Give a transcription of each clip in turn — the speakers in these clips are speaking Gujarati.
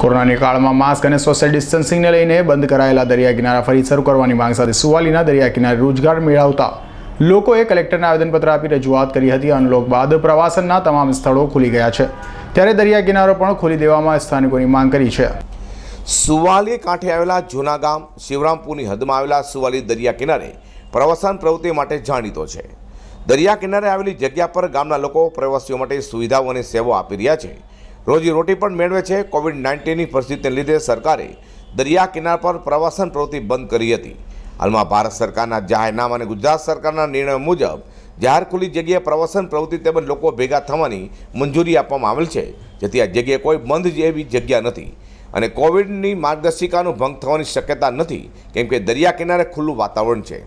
કોરોનાની કાળમાં માસ્ક અને સોશિયલ ડિસ્ટન્સિંગને લઈને બંધ કરાયેલા દરિયા કિનારા ફરી શરૂ કરવાની માંગ સાથે સુવાલીના દરિયા કિનારે રોજગાર મેળવતા લોકોએ કલેક્ટરને આવેદનપત્ર આપી રજૂઆત કરી હતી. અનલોક બાદ પ્રવાસનના તમામ સ્થળો ખુલી ગયા છે. ત્યારે દરિયા કિનારો પણ ખોલી દેવામાં સ્થાનિકોની માંગ કરી છે. સુવાલી કાંઠે આવેલા જૂના ગામ શિવરામપુરની હદમાં આવેલા સુવાલી દરિયા કિનારે પ્રવાસન પ્રવૃત્તિ માટે જાણીતો છે. દરિયા કિનારે આવેલી જગ્યા પર ગામના લોકો પ્રવાસીઓ માટે સુવિધાઓ અને સેવાઓ આપી રહ્યા છે. રોજી રોટી પણ મેળવે છે. કોવિડ નાઇન્ટીનની પરિસ્થિતિને લીધે સરકારે દરિયા કિનાર પર પ્રવાસન પ્રવૃત્તિ બંધ કરી હતી. હાલમાં ભારત સરકારના જાહેરનામા અને ગુજરાત સરકારના નિર્ણય મુજબ જાહેર ખુલ્લી જગ્યાએ પ્રવાસન પ્રવૃત્તિ તેમજ લોકો ભેગા થવાની મંજૂરી આપવામાં આવેલ છે. જેથી આ જગ્યાએ કોઈ બંધ જેવી જગ્યા નથી. અને કોવિડની માર્ગદર્શિકાનો ભંગ થવાની શક્યતા નથી, કેમ કે દરિયા કિનારે ખુલ્લું વાતાવરણ છે.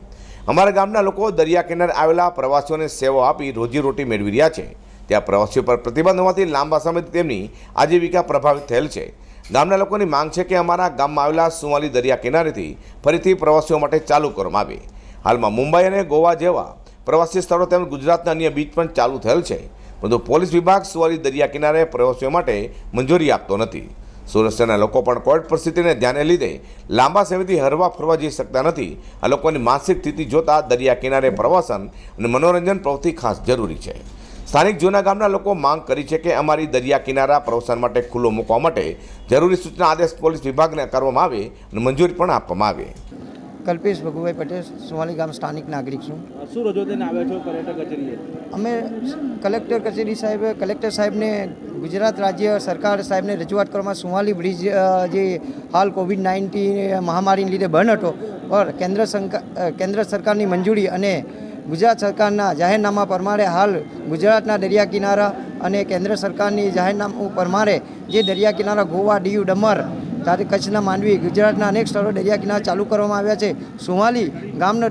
અમારા ગામના લોકો દરિયા કિનારે આવેલા પ્રવાસીઓને સેવા આપી રોજીરોટી મેળવી રહ્યા છે. ત્યાં પ્રવાસીઓ પર પ્રતિબંધ હોવાથી લાંબા સમયથી તેમની આજીવિકા પ્રભાવિત થયેલ છે. ગામના લોકોની માંગ છે કે અમારા ગામમાં આવેલા સુવાલી દરિયા કિનારેથી ફરીથી પ્રવાસીઓ માટે ચાલુ કરવામાં આવે. હાલમાં મુંબઈ અને ગોવા જેવા પ્રવાસી સ્થળો તેમજ ગુજરાતના અન્ય બીચ પણ ચાલુ થયેલ છે. પરંતુ પોલીસ વિભાગ સુવાલી દરિયા કિનારે પ્રવાસીઓ માટે મંજૂરી આપતો નથી. સુરત લોકો પણ કોવિડ પરિસ્થિતિને ધ્યાને લીધે લાંબા સમયથી હરવા ફરવા જઈ શકતા નથી. આ લોકોની માનસિક સ્થિતિ જોતા દરિયા કિનારે પ્રવાસન અને મનોરંજન પ્રવૃત્તિ ખાસ જરૂરી છે. સ્થાનિક જૂના ગામના લોકો માંગ કરી છે કે અમારી દરિયા કિનારા પ્રવાસન માટે ખુલ્લો મૂકવા માટે જરૂરી સૂચના આદેશ પોલીસ વિભાગને કરવામાં આવે અને મંજૂરી પણ આપવામાં આવે. કલ્પેશ ભગુભાઈ પટેલ સુવાલી ગામ સ્થાનિક નાગરિક છું. શું રજૂ થઈને આવ્યા છો પર્યટક કચેરીએ? અમે કલેક્ટર કચેરી સાહેબ કલેક્ટર સાહેબને ગુજરાત રાજ્ય સરકાર સાહેબને રજૂઆત કરવામાં સુવાલી બ્રિજ જે હાલ કોવિડ નાઇન્ટીન મહામારીને લીધે બંધ હતો. પર કેન્દ્ર સરકાર કેન્દ્ર સરકારની મંજૂરી અને ગુજરાત સરકારના જાહેરનામા પ્રમાણે હાલ ગુજરાતના દરિયા કિનારા અને કેન્દ્ર સરકારની જાહેરનામું પ્રમાણે જે દરિયા કિનારા ગોવા, દીવ, ડમર સાથે કચ્છના માંડવી, ગુજરાતના અનેક સ્થળો દરિયા કિનારા ચાલુ કરવામાં આવ્યા છે. સુવાલી ગામનો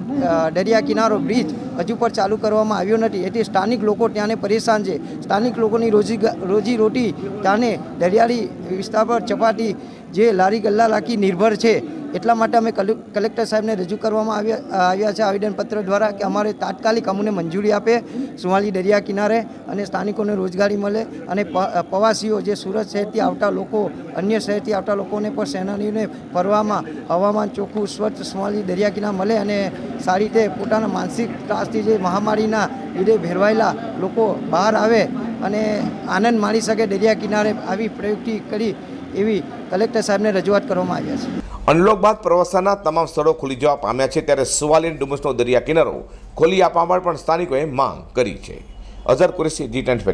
દરિયા કિનારો બ્રિજ હજુ પણ ચાલુ કરવામાં આવ્યો નથી. એથી સ્થાનિક લોકો ત્યાંને પરેશાન છે. સ્થાનિક લોકોની રોજી રોજી રોટી ત્યાંને દરિયાળી વિસ્તાર પર ચપાટી જે લારી ગલ્લા લાખી નિર્ભર છે. એટલા માટે અમે કલે- કલેક્ટર સાહેબને રજૂ કરવામાં આવ્યા આવ્યા છે આવેદનપત્ર દ્વારા કે અમારે તાત્કાલિક અમને મંજૂરી આપે, સુવાલી દરિયા કિનારે અને સ્થાનિકોને રોજગારી મળે અને પ્રવાસીઓ જે સુરત શહેરથી આવતા લોકો, અન્ય શહેરથી આવતા લોકોને પણ સેનાનીઓને ફરવામાં હવામાન ચોખ્ખું, સ્વચ્છ સુવાલી દરિયા કિનાર મળે અને સારી રીતે પોતાના માનસિક ત્રાસથી જે મહામારીના લીધે ભેરવાયેલા લોકો બહાર આવે અને આનંદ માણી શકે દરિયા કિનારે આવી પ્રયુક્તિ કરી એવી કલેક્ટર સાહેબને રજૂઆત કરવામાં આવ્યા છે. અનલોક બાદ પ્રવાસનના તમામ સ્થળો ખુલી જવા પામ્યા છે. ત્યારે સુવાલિન ડુમસનો દરિયા કિનારો ખોલી આપવા પણ સ્થાનિકોએ માંગ કરી છે. અઝર કુરેશી, જી ટેન્ટ